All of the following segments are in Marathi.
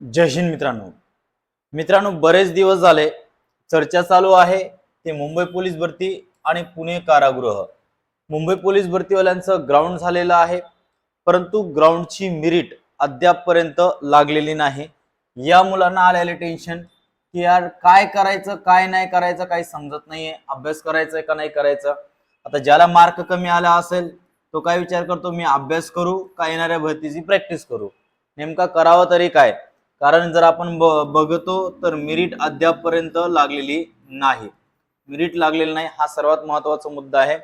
जय हिंद मित्रांनो. मित्रांनो बरेच दिवस झाले चर्चा चालू आहे ते मुंबई पोलीस भरती आणि पुणे कारागृह. मुंबई पोलीस भरतीवाल्यांचं ग्राउंड झालेलं आहे परंतु ग्राउंडची मिरिट अद्यापपर्यंत लागलेली नाही. या मुलांना आलेले टेन्शन की यार काय करायचं काय नाही करायचं काही समजत नाहीये अभ्यास करायचा का नाही करायचा? आता ज्याला मार्क कमी आला असेल तो काय विचार करतो मी अभ्यास करू का येणाऱ्या भरतीची प्रॅक्टिस करू? नेमका करावं तरी काय? कारण जर आपण ब- बघतो तर मिरिट अद्यापपर्यंत लागलेली नाही. मिरिट लागलेली नाही हा सर्वात महत्त्वाचा मुद्दा आहे.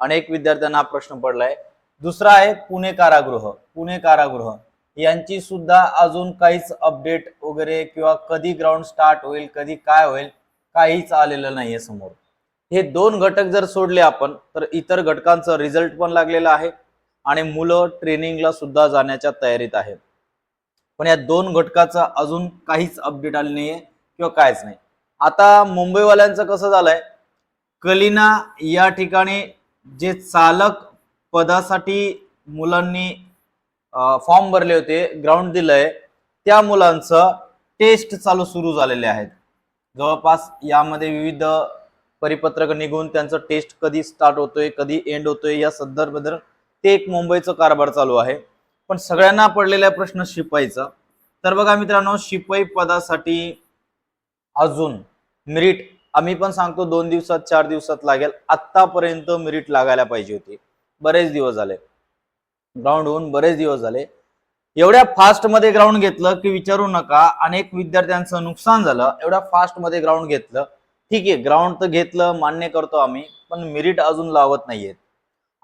अनेक विद्यार्थ्यांना हा प्रश्न पडलाय. दुसरा आहे पुणे कारागृह. पुणे कारागृह. यांची सुद्धा अजून काहीच अपडेट वगैरे किंवा कधी ग्राउंड स्टार्ट होईल कधी काय होईल काहीच आलेलं नाहीये समोर. हे दोन घटक जर सोडले आपण तर इतर घटकांचं रिझल्ट पण लागलेला आहे आणि मुलं ट्रेनिंगला सुद्धा जाण्याच्या तयारीत आहेत. पण या दोन घटकाचं अजून काहीच अपडेट आले नाहीये किंवा कायच नाही. आता मुंबईवाल्यांचं कसं झालंय? कलिना या ठिकाणी जे चालक पदासाठी मुलांनी फॉर्म भरले होते ग्राउंड दिलंय त्या मुलांचं टेस्ट चालू सुरू झालेले आहेत. जवळपास यामध्ये विविध परिपत्रक निघून त्यांचं टेस्ट कधी स्टार्ट होतोय कधी एंड होतोय या संदर्भात ते एक मुंबईचं कारभार चालू आहे. पण सगळ्यांना पडलेला प्रश्न शिपाईचा तर बघा मित्रांनो शिपाई पदासाठी अजून मिरिट आम्ही पण सांगतो दोन दिवसात चार दिवसात लागेल. आतापर्यंत मिरिट लागायला पाहिजे होती. बरेच दिवस झाले. ग्राउंड होऊन बरेच दिवस झाले. एवढ्या फास्टमध्ये ग्राउंड घेतलं की विचारू नका अनेक विद्यार्थ्यांचं नुकसान झालं. एवढ्या फास्टमध्ये ग्राउंड घेतलं. ठीक आहे ग्राउंड तर घेतलं मान्य करतो आम्ही पण मिरिट अजून लावत नाहीयेत.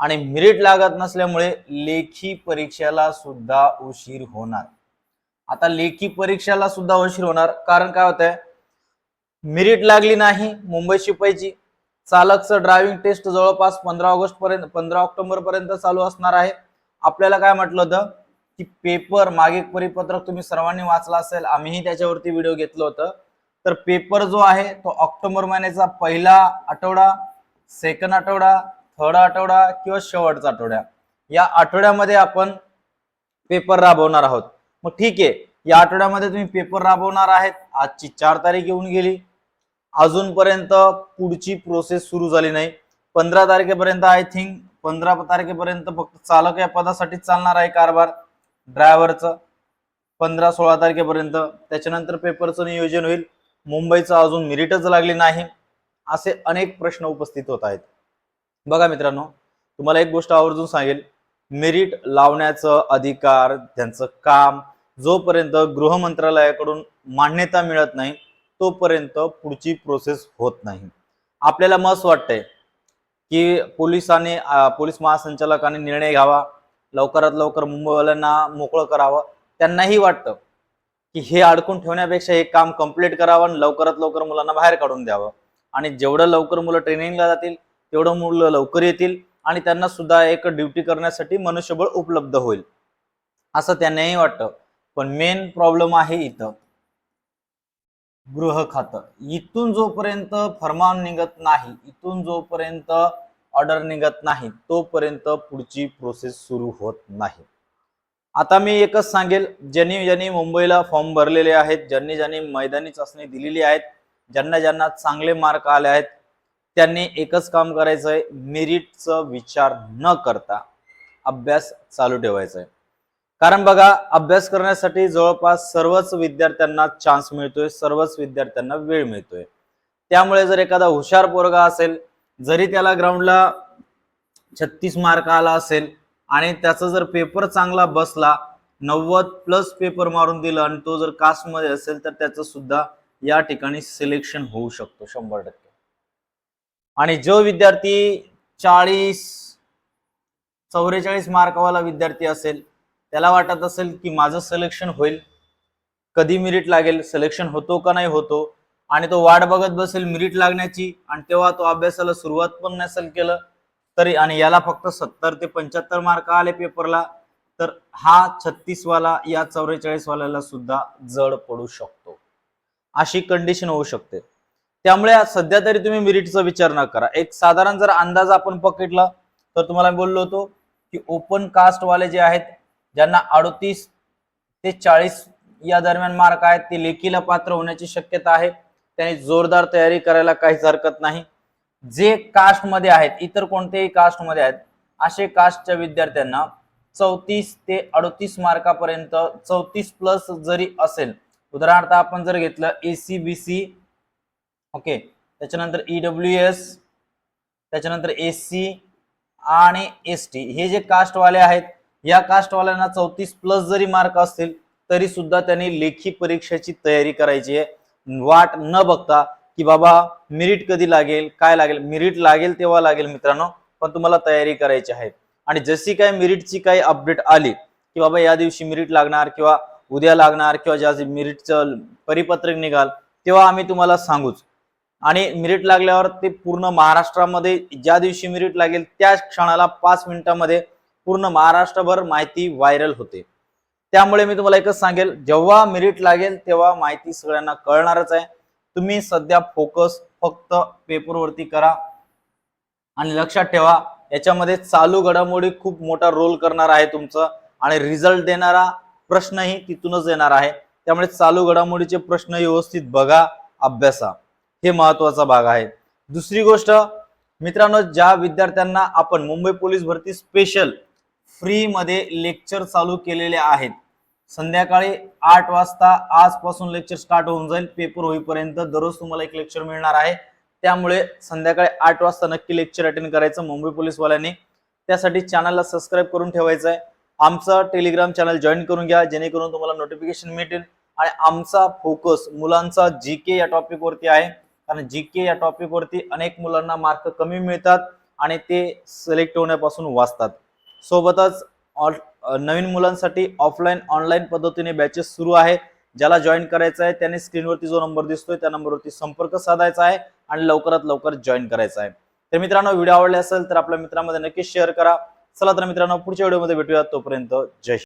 आणि मिरिट लागत नसल्यामुळे लेखी परीक्षेला सुद्धा उशीर होणार. आता लेखी परीक्षेला सुद्धा उशीर होणार. कारण काय होत आहे मिरिट लागली नाही मुंबई शिपाईची. चालकचं ड्रायव्हिंग टेस्ट जवळपास पंधरा ऑगस्ट पर्यंत पंधरा ऑक्टोबर पर्यंत चालू असणार आहे. आपल्याला काय म्हटलं होतं? की पेपर मागे परिपत्रक तुम्ही सर्वांनी वाचला असेल आम्हीही त्याच्यावरती व्हिडिओ घेतलं होतं. तर पेपर जो आहे तो ऑक्टोबर महिन्याचा पहिला आठवडा सेकंड आठवडा थर्ड आठवडा किंवा शेवटचा आठवड्या या आठवड्यामध्ये आपण पेपर राबवणार आहोत. मग ठीक आहे या आठवड्यामध्ये तुम्ही पेपर राबवणार आहेत. आजची चार तारीख येऊन गेली. अजूनपर्यंत पुढची प्रोसेस सुरू झाली नाही. पंधरा तारखेपर्यंत आय थिंक पंधरा तारखेपर्यंत फक्त चालक या पदासाठी चालणार आहे कारभार ड्रायव्हरचं पंधरा सोळा तारखेपर्यंत. त्याच्यानंतर पेपरचं नियोजन होईल. मुंबईचं अजून मिरिटच लागली नाही. असे अनेक प्रश्न उपस्थित होत आहेत. बघा मित्रांनो तुम्हाला एक गोष्ट आवर्जून सांगेल. मेरिट लावण्याचं अधिकार त्यांचं काम जोपर्यंत गृह मंत्रालयाकडून मान्यता मिळत नाही तोपर्यंत पुढची प्रोसेस होत नाही. आपल्याला मस्त वाटतंय की पोलिसांनी पोलीस महासंचालकांनी निर्णय घ्यावा लवकरात लवकर मुंबईवाल्यांना मोकळं करावं. त्यांनाही वाटतं की हे अडकून ठेवण्यापेक्षा हे काम कंप्लीट करावं आणि लवकरात लवकर मुलांना बाहेर काढून द्यावं. आणि जेवढं लवकर मुलं ट्रेनिंगला जातील तेवढं मुलं लवकर येतील आणि त्यांना सुद्धा एक ड्युटी करण्यासाठी मनुष्यबळ उपलब्ध होईल. असं त्यांनाही वाटतं. पण मेन प्रॉब्लेम आहे इथं. गृह खातं. इथून जोपर्यंत फरमान निघत नाही इथून जोपर्यंत ऑर्डर निघत नाही तोपर्यंत पुढची प्रोसेस सुरू होत नाही. आता मी एकच सांगेल ज्यांनी ज्यांनी मुंबईला फॉर्म भरलेले आहेत ज्यांनी ज्यांनी मैदानी चाचणी दिलेली आहेत ज्यांना ज्यांना चांगले मार्क आले आहेत त्यांनी एकच काम करायचं आहे मेरिटचा विचार न करता अभ्यास चालू ठेवायचा आहे कारण बघा अभ्यास करण्यासाठी जवळपास सर्वच विद्यार्थ्यांना चान्स मिळतोय सर्वच विद्यार्थ्यांना वेळ मिळतोय. त्यामुळे जर एखादा हुशार पोरगा असेल जरी त्याला ग्राउंडला छत्तीस मार्क आला असेल आणि त्याचा जर पेपर चांगला बसला नव्वद प्लस पेपर मारून दिला आणि तो जर कास्टमध्ये असेल तर त्याचं सुद्धा या ठिकाणी सिलेक्शन होऊ शकतो शंभर टक्के. आणि जो विद्यार्थी चाळीस चौवेचाळीस मार्कवाला विद्यार्थी असेल त्याला वाटत असेल की माझं सिलेक्शन होईल. कधी मिरिट लागेल सिलेक्शन होतो का नाही होतो? आणि तो वाट बघत बसेल मिरिट लागण्याची आणि तेव्हा तो अभ्यासाला सुरुवात पण नसेल केलं तरी आणि याला फक्त सत्तर ते पंच्याहत्तर मार्क आले पेपरला तर हा छत्तीस वाला या चौवेचाळीसवाल्याला सुद्धा जड पडू शकतो. अशी कंडिशन होऊ शकते. त्यामुळे सध्या तरी तुम्ही मिरिटचा विचार न करा. एक साधारण जर अंदाज आपण पकडला तर तुम्हाला बोललो होतो की ओपन कास्टवाले जे आहेत ज्यांना अडतीस ते चाळीस या दरम्यान मार्क आहेत ते लेखीला पात्र होण्याची शक्यता आहे. त्यांनी जोरदार तयारी करायला काहीच हरकत नाही. जे कास्टमध्ये आहेत इतर कोणत्याही कास्टमध्ये आहेत असे कास्टच्या विद्यार्थ्यांना चौतीस ते अडतीस मार्कापर्यंत चौतीस प्लस जरी असेल उदाहरणार्थ आपण जर घेतलं A C B C okay. त्याच्यानंतर ई डब्ल्यू एस त्याच्यानंतर एस सी आणि एस टी हे जे कास्टवाले आहेत या कास्टवाल्यांना चौतीस प्लस जरी मार्क असतील तरी सुद्धा त्यांनी लेखी परीक्षेची तयारी करायची आहे. वाट न बघता की बाबा मिरिट कधी लागेल काय लागेल? मिरिट लागेल तेव्हा लागेल मित्रांनो पण तुम्हाला तयारी करायची आहे. आणि जशी काय मिरिटची काही अपडेट आली की बाबा या दिवशी मिरिट लागणार किंवा उद्या लागणार किंवा ज्या मिरिटचं परिपत्रक निघाल तेव्हा आम्ही तुम्हाला सांगूच. आणि मिरिट लागल्यावर ते पूर्ण महाराष्ट्रामध्ये ज्या दिवशी मिरिट लागेल त्या क्षणाला पाच मिनिटामध्ये पूर्ण महाराष्ट्रभर माहिती व्हायरल होते. त्यामुळे मी तुम्हाला एकच सांगेल जेव्हा मिरिट लागेल तेव्हा माहिती सगळ्यांना कळणारच आहे. तुम्ही सध्या फोकस फक्त पेपरवरती करा आणि लक्षात ठेवा याच्यामध्ये चालू घडामोडी खूप मोठा रोल करणार आहे तुमचं आणि रिझल्ट देणारा प्रश्नही तिथूनच येणार आहे. त्यामुळे चालू घडामोडीचे प्रश्न व्यवस्थित बघा अभ्यासा. हे महत्त्वाचा भाग आहे. दुसरी गोष्ट मित्रांनो ज्या विद्यार्थ्यांना आपण मुंबई पोलीस भरती स्पेशल फ्रीमध्ये लेक्चर चालू केलेले आहेत संध्याकाळी आठ वाजता आजपासून लेक्चर स्टार्ट होऊन जाईल. पेपर होईपर्यंत दररोज तुम्हाला एक लेक्चर मिळणार आहे. त्यामुळे संध्याकाळी आठ वाजता नक्की लेक्चर अटेंड करायचं मुंबई पोलीसवाल्यांनी. त्यासाठी चॅनलला सबस्क्राईब करून ठेवायचं आहे आमचं टेलिग्राम चॅनल जॉईन करून घ्या जेणेकरून तुम्हाला नोटिफिकेशन मिळतील. आणि आमचा फोकस मुलांचा जी के या टॉपिकवरती आहे. कारण जी के या टॉपिकवरती अनेक मुलांना मार्क कमी मिळतात आणि ते सिलेक्ट होण्यापासून वाचतात. सोबतच ऑल- नवीन मुलांसाठी ऑफलाईन ऑनलाईन पद्धतीने बॅचेस सुरू आहे. ज्याला जॉईन करायचं आहे त्याने स्क्रीनवरती जो नंबर दिसतोय त्या नंबरवरती संपर्क साधायचा आहे आणि लवकरात लवकर जॉईन करायचा आहे. तर मित्रांनो व्हिडिओ आवडले असेल तर आपल्या मित्रांमध्ये नक्कीच शेअर करा. चला तर मित्रांनो पुढच्या व्हिडिओमध्ये भेटूया. तोपर्यंत जय